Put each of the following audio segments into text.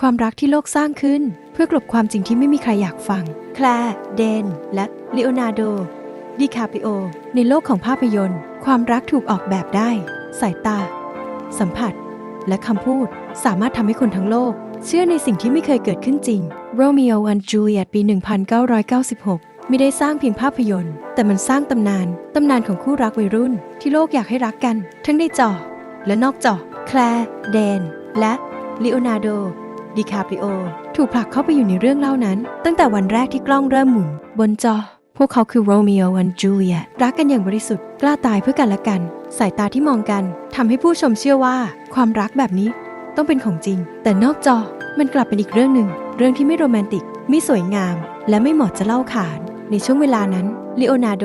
ความรักที่โลกสร้างขึ้น เพื่อกลบความจริงที่ไม่มีใครอยากฟัง แคลร์ เดน และลีโอนาร์โด ดิคาปิโอ ในโลกของภาพยนตร์ ความรักถูกออกแบบได้ สายตา สัมผัส และคำพูด สามารถทำให้คนทั้งโลก เชื่อในสิ่งที่ไม่เคยเกิดขึ้นจริง Romeo and Juliet ปี 1996 ไม่ได้สร้างเพียงภาพยนตร์ แต่มันสร้างตำนาน ตำนานของคู่รักวัยรุ่น ที่โลกอยากให้รักกัน ทั้งในจอ และนอกจอ แคลร์แดน และลีโอนาร์โด ดิคาปริโอ ถูกผลักเข้าไปอยู่ในเรื่องเล่านั้น ตั้งแต่วันแรกที่กล้องเริ่มหมุน บนจอ พวกเขาคือโรมิโอและจูเลียตรักกันอย่างบริสุทธิ์กล้าตายเพื่อกันและกัน สายตาที่มองกันทำให้ผู้ชมเชื่อว่า ความรักแบบนี้ต้องเป็นของจริง แต่นอกจอมันกลับเป็นอีกเรื่องหนึ่ง เรื่องที่ไม่โรแมนติก ไม่สวยงาม และไม่เหมาะจะเล่าขาน ในช่วงเวลานั้นลีโอนาร์โด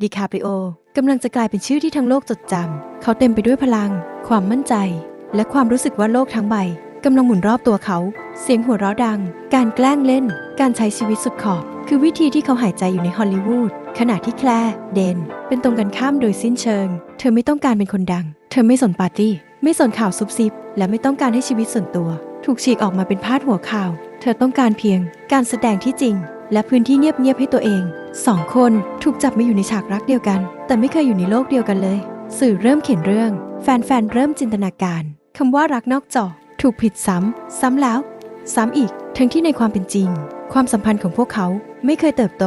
ดิคาปริโอกำลังจะกลายเป็นชื่อที่ทั้งโลกจดจำ เขาเต็มไปด้วยพลัง ความมั่นใจ และความรู้สึกว่าโลกทั้งใบ กำลังหมุนรอบตัวเขา เสียงหัวเราะดัง การแกล้งเล่น การใช้ชีวิตสุดขอบ คือวิธีที่เขาหายใจอยู่ในฮอลลีวูดขณะที่แคลร์เดน เป็นตรงกันข้ามโดยสิ้นเชิง เธอไม่ต้องการเป็นคนดัง เธอไม่สนปาร์ตี้ ไม่สนข่าวซุบซิบ และไม่ต้องการให้ชีวิตส่วนตัว ถูกฉีกออกมาเป็นพาดหัวข่าว เธอต้องการเพียง การแสดงที่จริง และพื้นที่เงียบๆให้ตัวเองสองคนถูกจับมาอยู่ในฉากรักเดียวกัน แต่ไม่เคยอยู่ในโลกเดียวกันเลย สื่อเริ่มเขียนเรื่อง แฟนๆเริ่มจินตนาการคำว่ารักนอกจอ ถูกผิดซ้ำ ซ้ำแล้ว ซ้ำอีก ทั้งที่ในความเป็นจริง ความสัมพันธ์ของพวกเขาไม่เคยเติบโต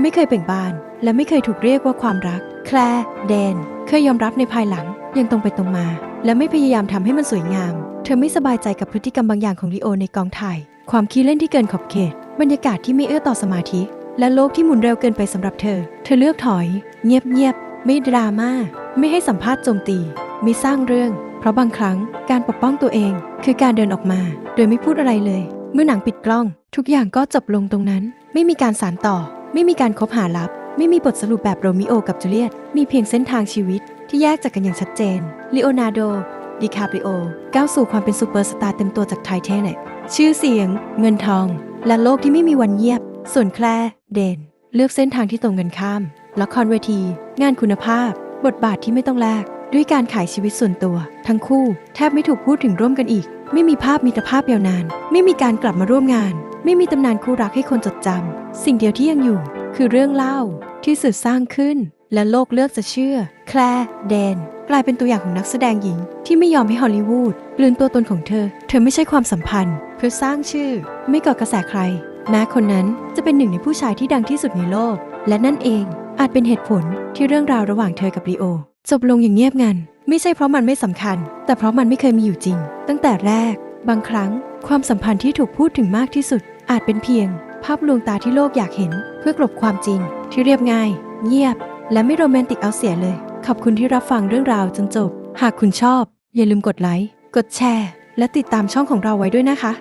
ไม่เคยเบ่งบาน และไม่เคยถูกเรียกว่าความรัก แคลร์แดน เคยยอมรับในภายหลังยังตรงไปตรงมา และไม่พยายามทำให้มันสวยงาม เธอไม่สบายใจกับพฤติกรรมบางอย่างของลีโอในกองถ่าย ความขี้เล่นที่เกินขอบเขต บรรยากาศที่ไม่เอื้อต่อสมาธิ และโลกที่หมุนเร็วเกินไปสำหรับเธอ เธอเลือกถอย เงียบๆไม่ดราม่าไม่ให้สัมภาษณ์โจมตี ไม่สร้างเรื่อง เพราะบางครั้งการปกป้องตัวเอง คือการเดินออกมา โดยไม่พูดอะไรเลย เมื่อหนังปิดกล้อง ทุกอย่างก็จบลงตรงนั้น ไม่มีการสานต่อ ไม่มีการคบหาลับ ไม่มีบทสรุปแบบโรมิโอกับจูเลียต มีเพียงเส้นทางชีวิตที่แยกจากกันอย่างชัดเจนลีโอนาร์โดดิคาปริโอก้าวสู่ความเป็นซูเปอร์สตาร์เต็มตัวจากไทเทเน็ตชื่อเสียง เงินทอง และโลกที่ไม่มีวันเงียบ ส่วนแคลร์เดนเลือกเส้นทางที่ตรงกันข้ามละครเวที งานคุณภาพ บทบาทที่ไม่ต้องแลก ด้วยการขายชีวิตส่วนตัว ทั้งคู่แทบไม่ถูกพูดถึงร่วมกันอีก ไม่มีภาพมิตรภาพยาวนาน ไม่มีการกลับมาร่วมงาน ไม่มีตำนานคู่รักให้คนจดจำสิ่งเดียวที่ยังอยู่ คือเรื่องเล่าที่สื่อสร้างขึ้น และโลกเลือกจะเชื่อ แคลร์แดน กลายเป็นตัวอย่างของนักแสดงหญิง ที่ไม่ยอมให้ฮอลลีวูดกลืนตัวตนของเธอ เธอไม่ใช่ความสัมพันธ์ เพื่อสร้างชื่อ ไม่ก่อกระแสใคร แม้คนนั้นจะเป็นหนึ่งในผู้ชายที่ดังที่สุดในโลก และนั่นเองอาจเป็นเหตุผลที่เรื่องราวระหว่างเธอกับลีโอ จบลงอย่างเงียบงัน ไม่ใช่เพราะมันไม่สำคัญ แต่เพราะมันไม่เคยมีอยู่จริง ตั้งแต่แรก บางครั้ง ความสัมพันธ์ที่ถูกพูดถึงมากที่สุด อาจเป็นเพียง ภาพลวงตาที่โลกอยากเห็น เพื่อกลบความจริง ที่เรียบง่าย เงียบ และไม่โรแมนติกเอาเสียเลย ขอบคุณที่รับฟังเรื่องราวจนจบ หากคุณชอบ อย่าลืมกดไลค์กดแชร์ และติดตามช่องของเราไว้ด้วยนะคะ